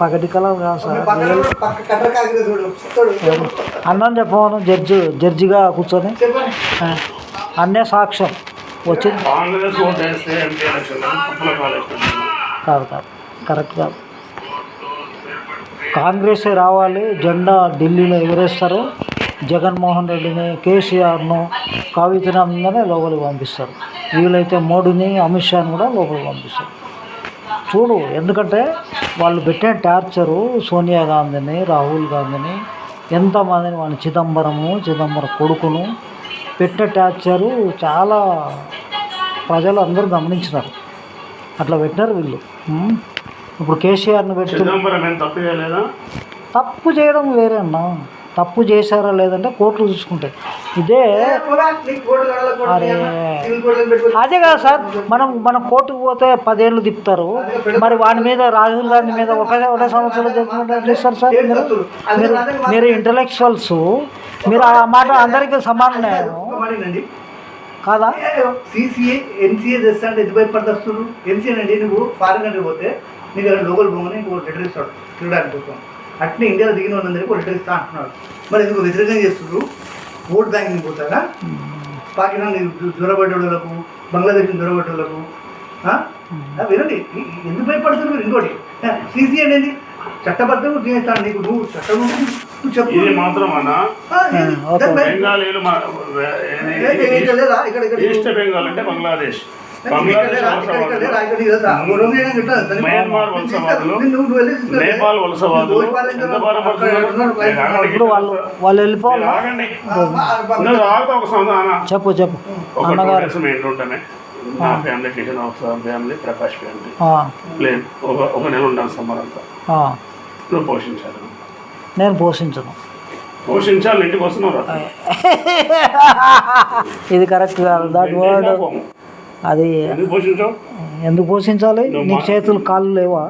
పగటి కలర్ కాదు సార్. అన్నం చెప్పమను జడ్జి జడ్జిగా కూర్చొని. అన్నే సాక్ష్యం. వచ్చింది. కాదు కాదు. కరెక్ట్ కాదు. కాంగ్రెస్ రావాలి జెండా ఢిల్లీలో ఎగరేస్తారు. జగన్మోహన్ రెడ్డిని కేసీఆర్ను కవితని అందరినీ లోపలికి పంపిస్తారు. వీలైతే మోడీని అమిత్ షాని కూడా లోపలికి పంపిస్తారు. చూడు ఎందుకంటే వాళ్ళు పెట్టిన టార్చరు సోనియా గాంధీని రాహుల్ గాంధీని ఎంతమందిని వాళ్ళ చిదంబరము చిదంబరం కొడుకును పెట్టిన టార్చరు చాలా ప్రజలు అందరూ గమనించినారు. అట్లా పెట్టినారు వీళ్ళు. ఇప్పుడు కేసీఆర్ని పెట్టి తప్పు చేయడం వేరే అన్న. తప్పు చేశారా లేదంటే కోర్టులు చూసుకుంటాయి. ఇదే అరే. అదే కదా సార్ మనం మనం కోర్టుకు పోతే పదేళ్ళు తిప్పుతారు. మరి వాడి మీద రాహుల్ గాంధీ మీద ఒకటే ఒకటే సంవత్సరం ఇస్తారు సార్ మీరు మీరు మీరు ఇంటలెక్చువల్స్ మీరు ఆ మాట అందరికీ సమాన వినండి. కాదా? సిసిఏ ఎన్సీఏ తెస్తా అంటే ఎంత భయపడతారు? ఎన్సీఏ అంటే నువ్వు ఫారిన్ కంట్రీ పోతే నీకు లోకల్ ఇంకో లెటర్ ఇస్తాడు తిరగడానికి కోసం అట్నే ఇండియాలో దిగిన వాళ్ళందరికీ ఒక లెటర్ ఇస్తా అంటున్నాడు. మరి ఎందుకు వ్యతిరేకంగా చేస్తున్నారు ఓట్ బ్యాంకింగ్ పోతారా పాకిస్తాన్ జ్వరపడ్డోళ్ళకు బంగ్లాదేశ్? ఆ, వినండి ఎందుకు భయపడుతున్నారు ఇంకోటి? సీసీ అనేది చట్టబద్ధంగా చేస్తాను నీకు నువ్వు చట్టం నువ్వు చెప్పు. ఇది మాత్రం అన్న బెంగాలీలు ఇక్కడ- ఈస్ట్ బెంగాల్ అంటే బంగ్లాదేశ్. మయన్మార్ వలసవాదులు. వెళ్ళి. నేపాల్ వలసవాదులు. ఇప్పుడు వెళ్ళిపోవాలి. చెప్పు చెప్పు. అన్నగారు. నా family Kishan of family Prakash family ఆ, లేదు ఒక ఒక నెల ఉంటాను సమ్మర్ అంతా. ఆ. నువ్వు పోషించాలి. నేను పోషించను. పోషించాలి ఇంటికి వస్తున్నావు. ఇది కరెక్ట్ కాదు. That word. అది ఎందుకు పోషించాలి? నీకు చేతులు కాళ్ళు లేవా?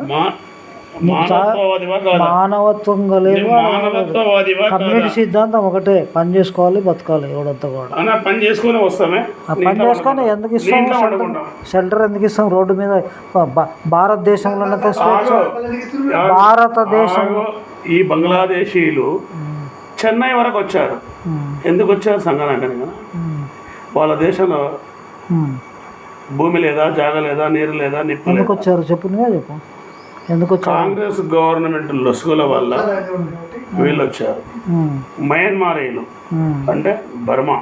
మానవత్వంగా మానవత్వవాదివా కమ్యూనిటీ సిద్ధాంతం ఒకటే పని చేసుకోవాలి బతకాలి ఎవడంతా కూడా. పని చేసుకొని వస్తామే. పని చేసుకొని. ఎందుకు ఇస్తాం? షెల్టర్ ఎందుకు ఇస్తాం? రోడ్డు మీద భారతదేశంలో. భారతదేశం. ఈ బంగ్లాదేశీలు చెన్నై వరకు వచ్చారు. ఎందుకు వచ్చారు? ఉమ్, వాళ్ళ దేశంలో. భూమి లేదా జాగ లేదా నీరు లేదా నిప్పు ఎందుకు వచ్చారు చెప్పు నువ్వే చెప్పు. ఎందుకు కాంగ్రెస్ గవర్నమెంట్ లొసుగుల వల్ల వీళ్ళు వచ్చారు మయన్మారీలు. అంటే బర్మా.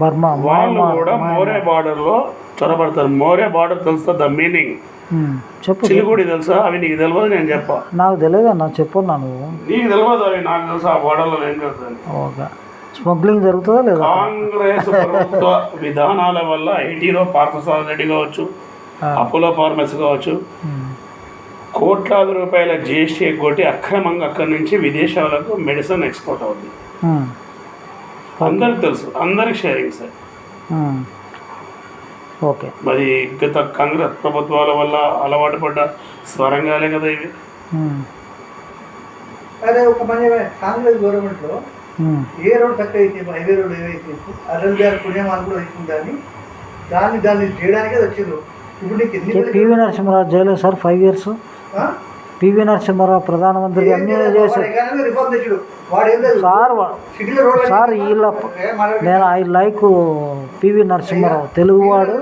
బర్మా వాళ్ళు కూడా మోరే బార్డర్లో చొరబడతారు. మోరే బార్డర్ తెలుసా? The meaning. చెప్పు చిలుగుడి తెలుసా? అవి నీకు తెలియదు నేను చెప్పా. నాకు తెలియదు అన్న చెప్పు నా నువ్వు. నీకు తెలియదు అవి నాకు తెలుసా? ఆ బార్డర్లో ఏం చేస్తుంది ఓకే. స్మగ్లింగ్ జరుగుతుందా లేదా? కాంగ్రెస్ ప్రభుత్వ విధానాల వల్ల ఐటీలో పార్థసారథి రెడ్డి కావచ్చు. అపోలో ఫార్మసీ కావచ్చు కోట్లాది రూపాయల జిఎస్టీ ఎగ్గొట్టి అక్రమంగా అక్కడి నుంచి విదేశాలకు మెడిసిన్ ఎక్స్పోర్ట్ అవుతుంది అందరికి తెలుసు అందరికి షేరింగ్ సార్. ఓకే. మరి గత కాంగ్రెస్ ప్రభుత్వాల వల్ల అలవాటు పడ్డ స్వరంగాలే కదా ఇవి. అదే ఒక. కాంగ్రెస్ గవర్నమెంట్లో ఉమ్, ఏ రోడ్ చక్కగా అయితే హైవే రోడ్ ఏవైతే అరవై గారి పుణ్యమాలు కూడా అవుతుందని దాన్ని దాన్ని చేయడానికే వచ్చిండ్రు. ఇప్పుడు నీకు ఎన్ని పివి నరసింహరావు చేయలేదు sir five years? PV Narasimha Rao ప్రధానమంత్రి అన్నీ. చేశారు సార్ సార్ వీళ్ళ నేను ఐ లైక్ పివి నరసింహారావు. తెలుగువాడు